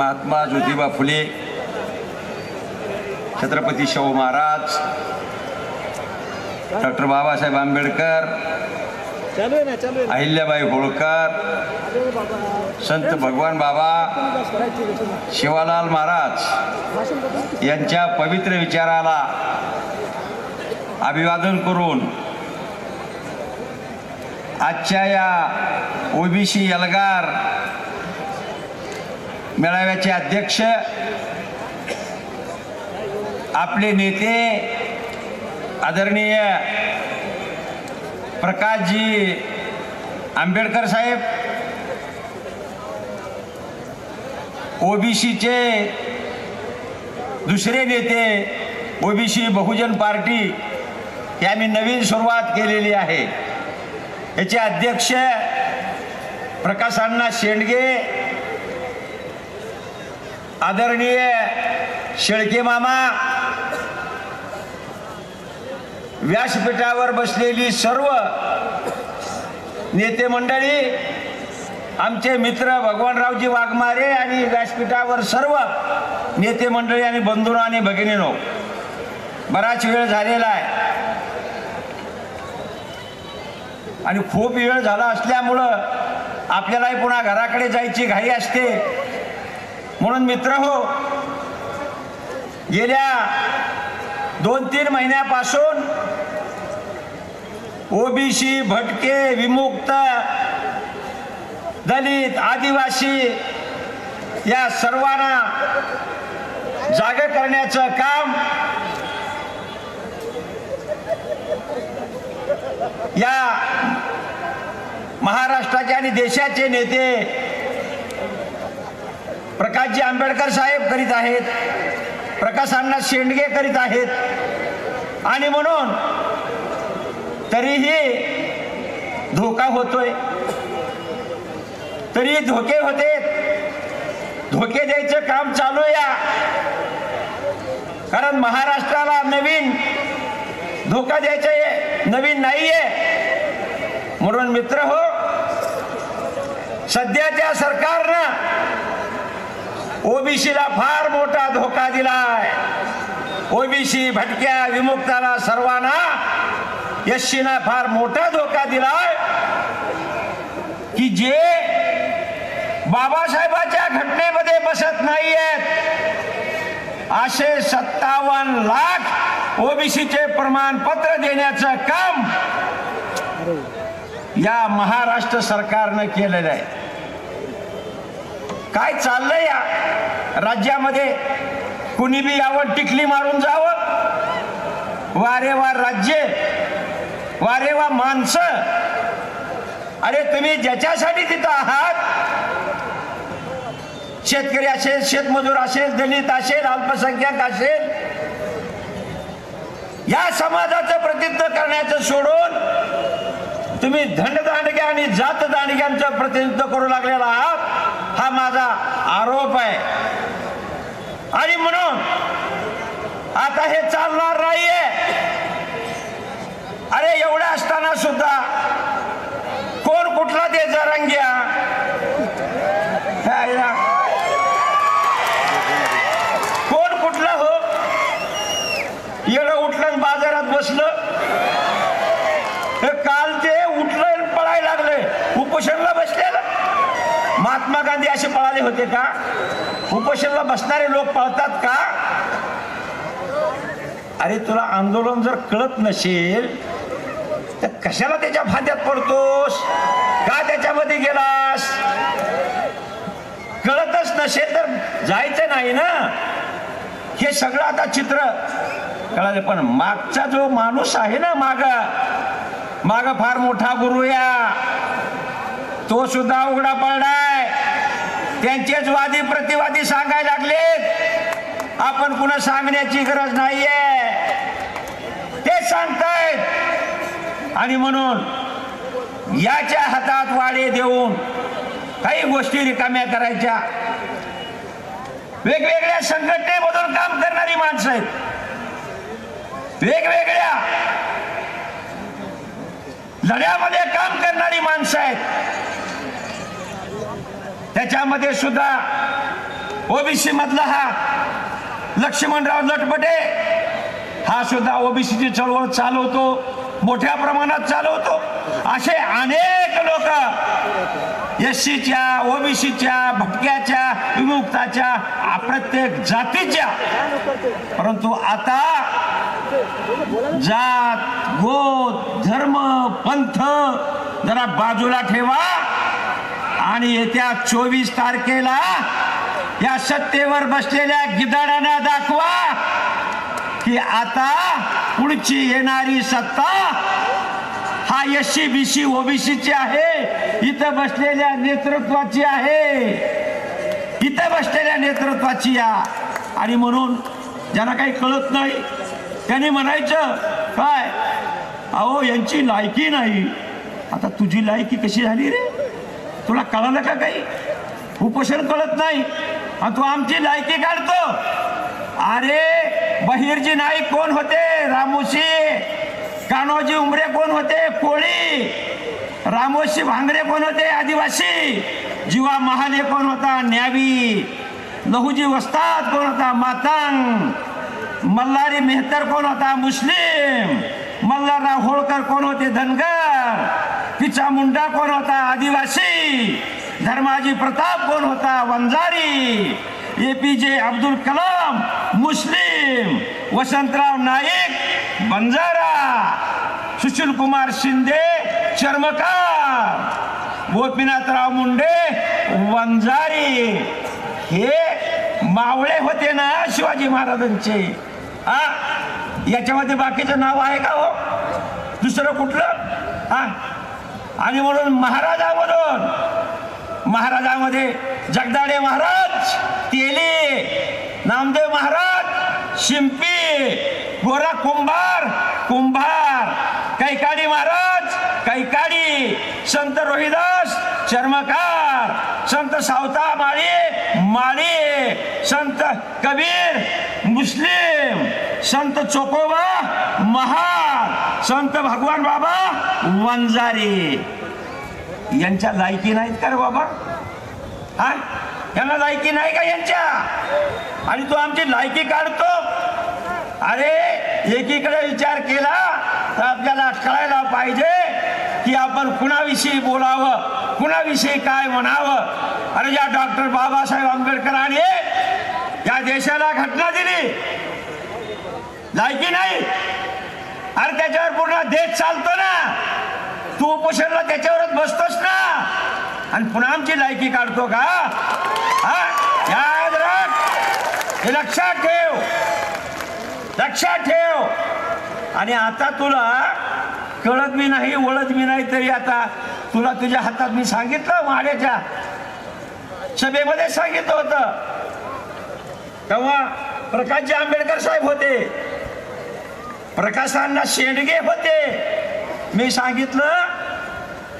Mahatma Jyotiba Phule Chhatrapati Shahu Maharaj doctor Babasaheb Ambedkar Ahilyabai Holkar संत भगवान बाबा. शिवालाल महाराज. यांच्या पवित्र विचाराला अभिवादन करून आजच्या या ओबीसी एल्गार मेळाव्याचे अध्यक्ष आपले नेते आदरणीय प्रकाशजी आंबेडकर साहेब ओबीसीचे दुसरे नेते ओबीसी बहुजन पार्टी ही आम्ही नवीन सुरुवात केलेली आहे. याचे अध्यक्ष प्रकाशांना शेंडगे आदरणीय शेळके मामा व्यासपीठावर बसलेली सर्व नेते मंडळी आमचे मित्र भगवानरावजी वाघमारे आणि व्यासपीठावर सर्व नेते मंडळी आणि बंधूनो आणि भगिनीनो बराच वेळ झालेला आहे. आणि खूप वेळ झाला असल्यामुळं आपल्यालाही पुन्हा घराकडे जायची घाई असते. म्हणून मित्र हो गेल्या दोन तीन महिन्यापासून ओबीसी भटके विमुक्त दलित आदिवासी या सर्वांना जाग करण्याचं काम या महाराष्ट्राचे आणि देशाचे नेते प्रकाशजी आंबेडकर साहेब करीत आहेत. प्रकाश अण्णा शेंडगे करीत आहेत. आणि म्हणून तरीही धोका होतोय. तरी धोके होते. धोके द्यायचं काम चालू या. कारण महाराष्ट्राला नवीन धोका द्यायचा आहे नवीन नाहीये. म्हणून मित्र हो सध्याच्या सरकारनं ओबीसीला फार मोठा धोका दिलाय. ओबीसी भटक्या विमुक्ताला सर्वांना यशीनं फार मोठा धोका दिलाय की जे बाबासाहेबाच्या घटनेमध्ये बसत नाहीयेत. असे सत्तावन्न लाख ओबीसीचे प्रमाणपत्र देण्याचं काम या महाराष्ट्र सरकारनं केलेलं आहे. काय चाललंय या राज्यामध्ये? कुणी बी यावर टिकली मारून जावं? वारे वा राज्य वारे वा माणसं. अरे तुम्ही ज्याच्यासाठी तिथं आहात? शेतकरी असेल शेतमजूर असेल दलित असेल अल्पसंख्याक असेल या समाजाचं प्रतिनिधित्व करण्याचं सोडून तुम्ही धंडदांडग्या आणि जात दांडग्यांचं प्रतिनिधित्व करू लागलेला आहात? हा माझा आरोप आहे. आणि म्हणून आता हे चालणार नाहीये. अरे एवढं असताना सुद्धा कोण कुठला ते जरंग्या हे आहे ना. कोण कुठलं हो येणं उठलं आणि बाजारात बसलं हे काल ते उठलं आणि पळायला लागले उपोषणला बसलेलं महात्मा गांधी असे पळाले होते का? उपोषणला बसणारे लोक पळतात का? अरे तुला आंदोलन जर कळत नसेल तर कशाला त्याच्या फांद्यात पडतोस? का त्याच्यामध्ये गेलास? कळतच नसेल तर जायचं नाही ना? हे सगळं आता चित्र. कळाले पण मागचा जो माणूस आहे ना माग माग फार मोठा गुरु या तो सुद्धा उघडा पडला. त्यांचेच वादी प्रतिवादी सांगायला लागलेत. आपण कुणा सांगण्याची गरज नाहीये. ते सांगतायत. आणि म्हणून याच्या हातात वाडे देऊन काही गोष्टी रिकाम्या करायच्या. वेगवेगळ्या संघटनेमधून काम करणारी माणसं आहेत. वेगवेगळ्या लढ्यामध्ये काम करणारी माणसं आहेत. त्याच्यामध्ये सुद्धा ओबीसी मधला हा लक्ष्मणराव लटपटे हा सुद्धा ओबीसीची चळवळ चालवतो मोठ्या प्रमाणात चालवतो. असे अनेक लोक एससीच्या ओबीसीच्या भटक्याच्या विमुक्ताच्या प्रत्येक जातीच्या. परंतु आता जात गोत धर्म पंथ जरा बाजूला ठेवा. आणि येत्या चोवीस तारखेला या सत्तेवर बसलेल्या गिदाडांना दाखवा की आता पुढची येणारी सत्ता हा एससी बी सी ओबीसीची आहे. इथं बसलेल्या नेतृत्वाची आहे. इथं बसलेल्या नेतृत्वाची या. आणि म्हणून ज्यांना काही कळत नाही त्यांनी म्हणायचं काय? अहो यांची लायकी नाही. आता तुझी लायकी कशी झाली रे? तुला कळालं का काही? उपोषण कळत नाही. आणि तू आमची लायकी काढतो. अरे बहिरजी नाईक कोण होते? रामोशी. कान्होजी उमरे कोण होते? कोळी. रामोशी भांगरे कोण होते? आदिवासी. जीवा महाले कोण होता? न्यावी. नहुजी वस्ताद कोण होता? मातंग. मल्हारी मेहतर कोण होता? मुस्लिम. मल्हारराव होळकर कोण होते? धनगर. तिचा मुंडा कोण होता? आदिवासी. धर्माजी प्रताप कोण होता? वंजारी. ए पी जे अब्दुल कलाम मुस्लिम. वसंतराव नाईक बंजारा. सुशील कुमार शिंदे चर्मकार. गोपीनाथराव मुंडे वंजारी. हे मावळे होते ना शिवाजी महाराजांचे? हा याच्यामध्ये बाकीचं नाव आहे का हो? दुसरं कुठलं? हा आणि म्हणून महाराजामधून महाराजामध्ये जगदाडे महाराज तेली नामदेव महाराज शिंपी गोरा कुंभार कुंभार कैकाडी महाराज कैकाडी संत रोहिदास चर्मकार संत सावता माळी माळी संत कबीर मुस्लिम संत चोकोबा महार संत भगवान बाबा वंजारी. यांच्या लायकी नाहीत का रे बाबा? हा? यांना लायकी नाही का यांच्या? आणि तो आमची लायकी काढतो? अरे एकीकडे विचार केला तर आपल्याला कळायला पाहिजे की आपण कुणाविषयी बोलावं कुणाविषयी काय म्हणावं? अरे या डॉक्टर बाबासाहेब आंबेडकरांनी या देशाला घटना दिली. लायकी नाही. अरे त्याच्यावर पूर्ण देश चालतो ना. तू उपोषणला त्याच्यावरच बसतोस ना. आणि पुन्हा आमची लायकी काढतो का? हा? याद राख. हे लक्षात ठेव. लक्षात ठेव. आणि आता तुला कळत मी नाही वळत मी नाही तरी आता तुला तुझ्या हातात मी सांगितलं वाड्याच्या. सभेमध्ये सांगितलं होतं. तेव्हा प्रकाशजी आंबेडकर साहेब होते. प्रकाशांना शेंडगे होते. मी सांगितलं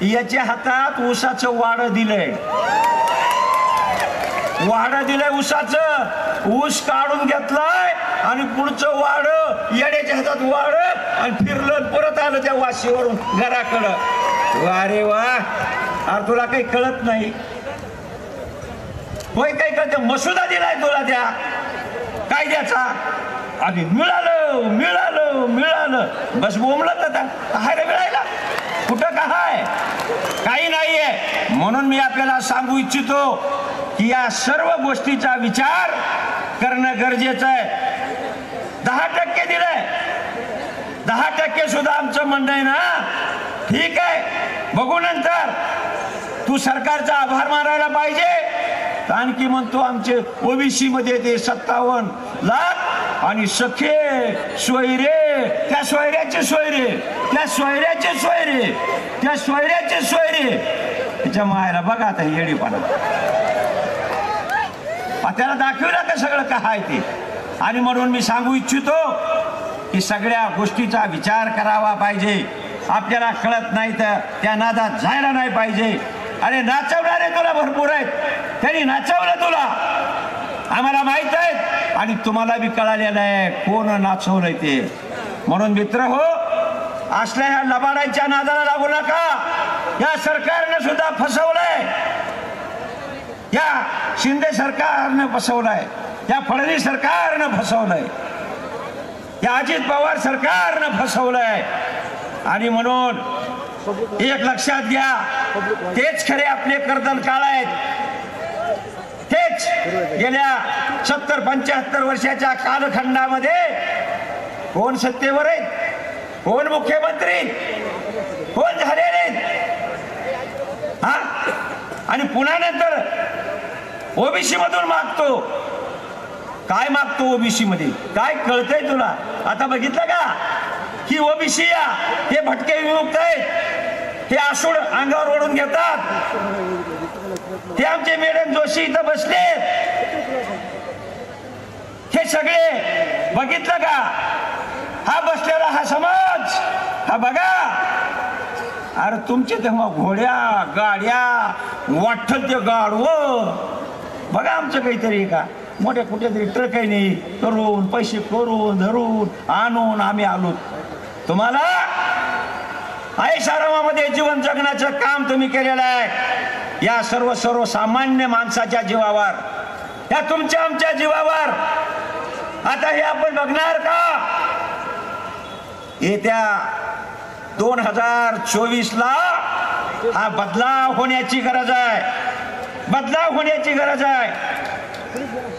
याच्या हातात ऊसाचं वाड दिलंय. वाड दिलंय ऊसाचं. ऊस काढून घेतलाय आणि पुढचं वाड येड्याच्या हातात वाड आणि फिरलं परत आलं त्या वाशीवरून घराकडं. वा रे वा. अरे तुला काही कळत नाही. होय काही कळत. मसुदा दिलाय तुला त्या. कायद्याचा आणि मिळालं मिळालं मिळालं. बस बोंबलत आता. काय रे मिळायला. कुठं का हाय? काही नाहीये. म्हणून मी आपल्याला सांगू इच्छितो की या सर्व गोष्टीचा विचार करणं गरजेचं आहे. दहा टक्के दिलंय. दहा टक्के सुद्धा आमचं म्हणणं आहे ना? ठीक आहे. बघू नंतर. तू सरकारचा आभार मानायला पाहिजे. आणखी म्हणतो आमचे ओबीसी मध्ये ते सत्तावन्न लाख. आणि सखे सोयरे त्या सोयऱ्याचे सोयरे त्या सोयऱ्याचे सोयरे त्या सोयऱ्याचे सोयरे. त्याच्या मायला बघा आता येडीपणा त्याला दाखवलं का सगळं काय आहे ते. आणि म्हणून मी सांगू इच्छितो की सगळ्या गोष्टीचा विचार करावा पाहिजे. आपल्याला कळत नाही तर त्या नादात जायला नाही पाहिजे. अरे नाचवणारे तुला भरपूर आहेत. त्यांनी नाचवलं तुला. आम्हाला माहीत आहे आणि तुम्हाला बी कळालेलं आहे कोण नाचवलंय ते. म्हणून मित्र हो असल्या ह्या लबाडांच्या नादाला लागू नका. या सरकारनं सुद्धा फसवलंय. या शिंदे सरकारनं फसवलंय. या फडणवीस सरकारनं फसवलंय. या अजित पवार सरकारनं फसवलंय. आणि म्हणून एक लक्षात घ्या तेच खरे आपले कर्दन काळ आहेत. तेच गेल्या सत्तर पंच्याहत्तर वर्षाच्या कालखंडामध्ये कोण सत्तेवर आहेत? कोण मुख्यमंत्री? कोण झालेले हा? आणि पुन्हा नंतर ओबीसी मधून मागतो. काय मागतो ओबीसी मध्ये? काय कळतंय तुला? आता बघितलं का? ही ओबीसी या हे भटके विमुक्त आहेत. हे आसूड अंगावर ओढून घेतात. ते आमचे मॅडम जोशी इथं बसले. हे सगळे बघितलं का? हा बसलेला हा समाज. हा बघा. अरे तुमचे तेव्हा घोड्या गाड्या वाटत ते गाडव. बघा आमचं काहीतरी का? मोठ्या कुठेतरी ट्रक आहे नाही करून पैसे करून धरून आणून आम्ही आलो. तुम्हाला आयशारामामध्ये जीवन जगण्याचं काम तुम्ही केलेलं आहे. या सर्व सर्वसामान्य माणसाच्या जीवावर या तुमच्या आमच्या जीवावर. आता हे आपण बघणार का? येत्या दोन हजार चोवीस ला हा बदलाव होण्याची गरज आहे. बदलाव होण्याची गरज आहे.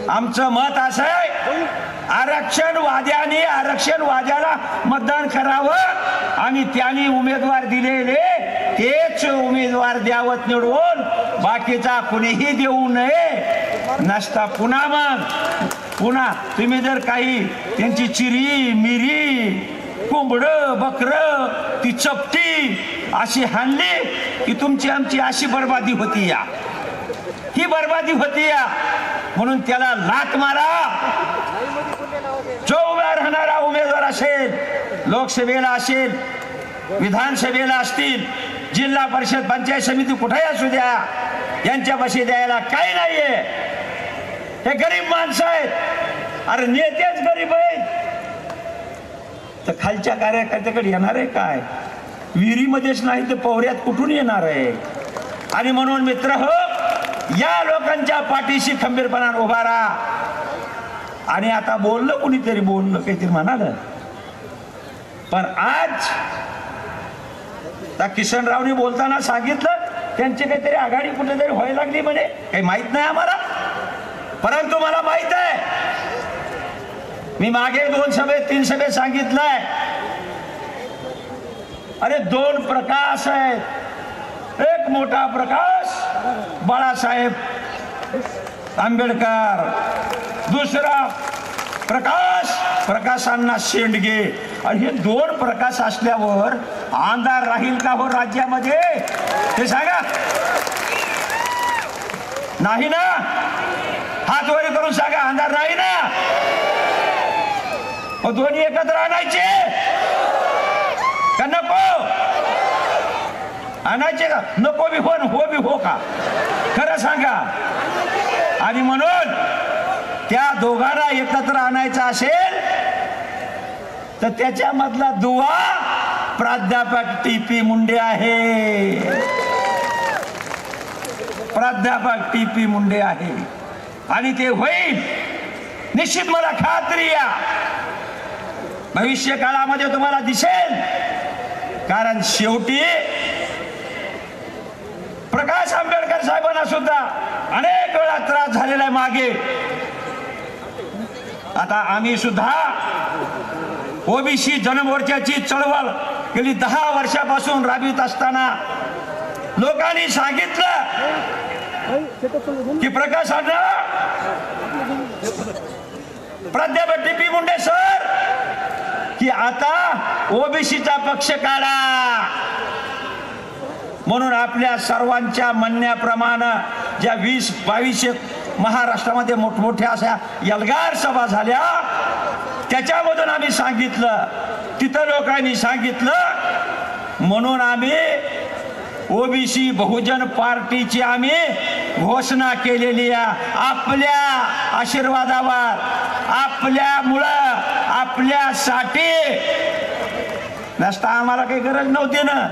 आमचं मत असं आहे आरक्षण वाद्याने आरक्षण वाद्याला मतदान करावं आणि त्यांनी उमेदवार दिलेले तेच उमेदवार द्यावत निवडून बाकीचा कुणीही देऊ नये. नसता पुन्हा मग. पुन्हा तुम्ही जर काही त्यांची चिरी मिरी कोंबड बकर ती चपटी अशी हाणली की तुमची आमची अशी बर्बादी होती या. ही बर्बादी होती या. म्हणून त्याला लात मारा. जो उभा राहणारा उमेदवार असेल लोकसभेला असेल विधानसभेला असतील जिल्हा परिषद पंचायत समिती कुठेही असू द्या यांच्या बशी द्यायला काही नाहीये. हे गरीब माणसं आहेत. अरे नेतेच गरीब आहेत. तर खालच्या कार्यकर्त्याकडे येणार आहे काय? विहिरीमध्येच नाही तर पोहऱ्यात कुठून येणार आहे? आणि म्हणून मित्र हो या लोकांच्या पाठीशी खंबीरपणाने उभा राहा. आणि आता बोललं कुणीतरी बोललं काहीतरी म्हणाल. पण आज त्या किशनरावने बोलताना सांगितलं त्यांची काहीतरी आघाडी कुठेतरी व्हायला लागली म्हणे. काही माहीत नाही आम्हाला. परंतु मला माहीत आहे. मी मागे दोन सभेत तीन सभेत सांगितलंय. अरे दोन प्रकाश आहेत. एक मोठा प्रकाश बाळासाहेब आंबेडकर. दुसरा प्रकाश प्रकाशांना शेंडगे आणि हे दोन प्रकाश असल्यावर अंधार राहील का हो राज्यामध्ये? ते सांगा. नाही ना? हात वर करून सांगा अंधार नाही ना? मग दोन्ही एकत्र आणायचे. का नको? आणायचे का? नको बी हो हो बी हो का? खरं सांगा. आणि म्हणून त्या दोघांना एकत्र आणायचं असेल तर त्याच्यामधला दुवा प्राध्यापक टी पी मुंडे आहे. प्राध्यापक टी पी मुंडे आहे. आणि ते होईल. निश्चित मला खात्री या. भविष्य काळामध्ये तुम्हाला दिसेल. कारण शेवटी प्रकाश आंबेडकर साहेबांना सुद्धा अनेक वेळा त्रास झालेला आहे मागे. आता आम्ही सुद्धा ओबीसी जनमोर्चाची चळवळ गेली दहा वर्षापासून राबवित असताना लोकांनी सांगितलं की प्रकाश अण्णा प्राध्यापक डी पी मुंडे सर की आता ओबीसीचा पक्ष काढा. म्हणून आपल्या सर्वांच्या म्हणण्याप्रमाणे ज्या वीस बावीस महाराष्ट्रामध्ये मोठमोठ्या अशा यलगार सभा झाल्या. त्याच्यामधून आम्ही सांगितलं तिथं लोकांनी सांगितलं म्हणून आम्ही ओबीसी बहुजन पार्टीची आम्ही घोषणा केलेली आहे. आपल्या आशीर्वादावर आपल्यामुळं आपल्यासाठी. नसता आम्हाला काही गरज नव्हती ना.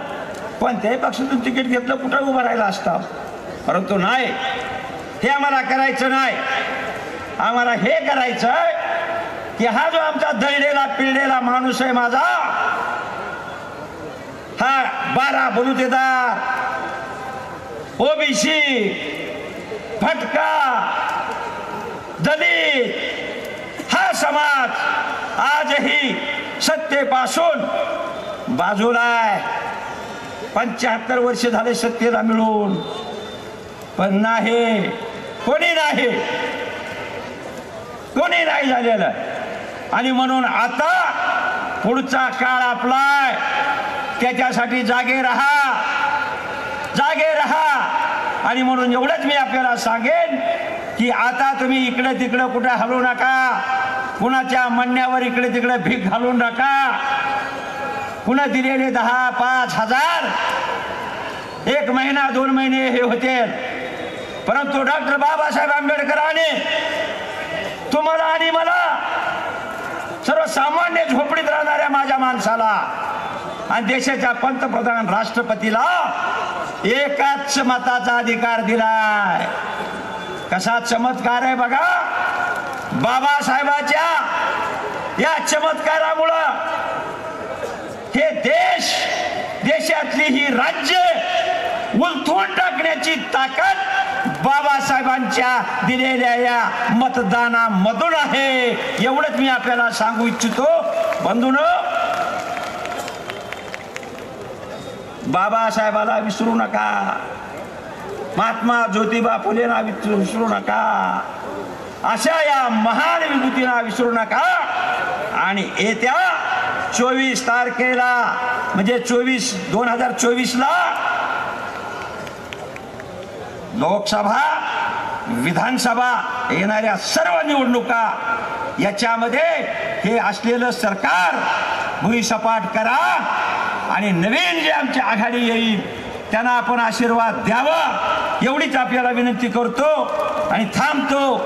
कोणत्याही पक्षातून तिकीट घेतलं कुठं उभं राहिलं असतं? परंतु नाही. हे आम्हाला करायचं नाही. आम्हाला हे करायचं की हा जो आमचा दळलेला पिळलेला माणूस आहे माझा हा बारा बलुतेदार ओबीसी फटका दलित हा समाज आजही सत्तेपासून बाजूला आहे पंच्याहत्तर वर्ष झाले सत्तेला मिळून. पण नाही कोणी नाही. कोणी नाही झालेलं. आणि म्हणून आता पुढचा काळ आपलाय. त्याच्यासाठी जागे राहा. जागे राहा. आणि म्हणून एवढंच मी आपल्याला सांगेन की आता तुम्ही इकडे तिकडे कुठे हलू नका. कुणाच्या म्हणण्यावर इकडे तिकडे भीक घालू नका. कुणा दिलेले दहा पाच हजार. एक महिना दोन महिने हे होते परंतु डॉक्टर बाबासाहेब आंबेडकरांनी तुम्हाला आणि मला सर्वसामान्य झोपडीत राहणाऱ्या माझ्या माणसाला आणि देशाच्या पंतप्रधान राष्ट्रपतीला एकाच मताचा अधिकार दिलाय. कसा चमत्कार आहे बघा. बाबासाहेबाच्या या चमत्कारामुळं हे देश देशातली ही राज्य उलथून टाकण्याची ताकद बाबासाहेबांच्या दिलेल्या या मतदानामधून आहे. एवढंच मी आपल्याला सांगू इच्छितो. बंधून बाबासाहेबाला विसरू नका. महात्मा ज्योतिबा फुलेना विसरू विसरू नका. अशा या महान विभूतींना विसरू नका. आणि येत्या चोवीस तारखेला म्हणजे चोवीस दोन हजार चोवीसला लोकसभा विधानसभा येणाऱ्या सर्व निवडणुका याच्यामध्ये हे असलेलं सरकार भुईसपाट करा आणि नवीन जे आमची आघाडी येईल त्यांना आपण आशीर्वाद द्यावा. एवढीच आपल्याला विनंती करतो आणि थांबतो.